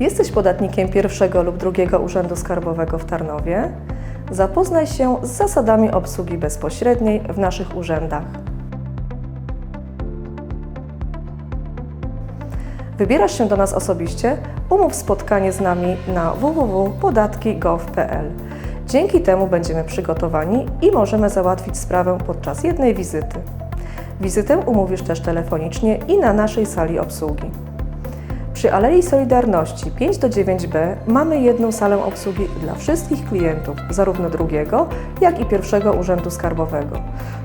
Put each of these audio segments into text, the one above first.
Jesteś podatnikiem pierwszego lub drugiego Urzędu Skarbowego w Tarnowie? Zapoznaj się z zasadami obsługi bezpośredniej w naszych urzędach. Wybierasz się do nas osobiście? Umów spotkanie z nami na www.podatki.gov.pl. Dzięki temu będziemy przygotowani i możemy załatwić sprawę podczas jednej wizyty. Wizytę umówisz też telefonicznie i na naszej sali obsługi. Przy Alei Solidarności 5 do 9b mamy jedną salę obsługi dla wszystkich klientów, zarówno drugiego, jak i pierwszego Urzędu Skarbowego.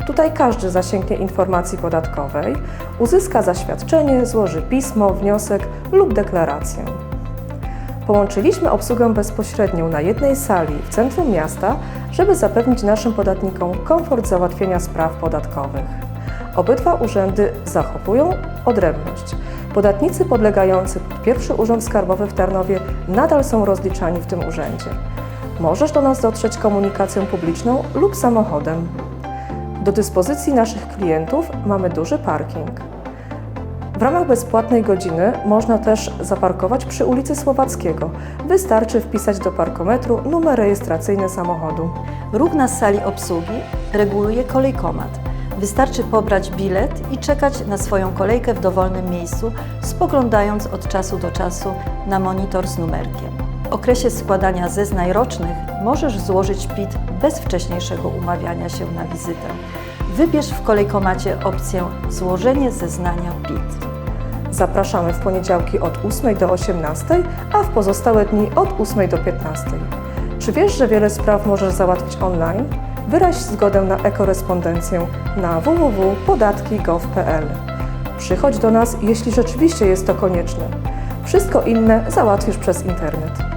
Tutaj każdy zasięgnie informacji podatkowej, uzyska zaświadczenie, złoży pismo, wniosek lub deklarację. Połączyliśmy obsługę bezpośrednią na jednej sali w centrum miasta, żeby zapewnić naszym podatnikom komfort załatwienia spraw podatkowych. Obydwa urzędy zachowują odrębność. Podatnicy podlegający pod pierwszy Urząd Skarbowy w Tarnowie nadal są rozliczani w tym urzędzie. Możesz do nas dotrzeć komunikacją publiczną lub samochodem. Do dyspozycji naszych klientów mamy duży parking. W ramach bezpłatnej godziny można też zaparkować przy ulicy Słowackiego. Wystarczy wpisać do parkometru numer rejestracyjny samochodu. Ruch na sali obsługi reguluje kolejkomat. Wystarczy pobrać bilet i czekać na swoją kolejkę w dowolnym miejscu, spoglądając od czasu do czasu na monitor z numerkiem. W okresie składania zeznań rocznych możesz złożyć PIT bez wcześniejszego umawiania się na wizytę. Wybierz w kolejkomacie opcję Złożenie zeznania PIT. Zapraszamy w poniedziałki od 8 do 18, a w pozostałe dni od 8 do 15. Czy wiesz, że wiele spraw możesz załatwić online? Wyraź zgodę na e-korespondencję na www.podatki.gov.pl. Przychodź do nas, jeśli rzeczywiście jest to konieczne. Wszystko inne załatwisz przez internet.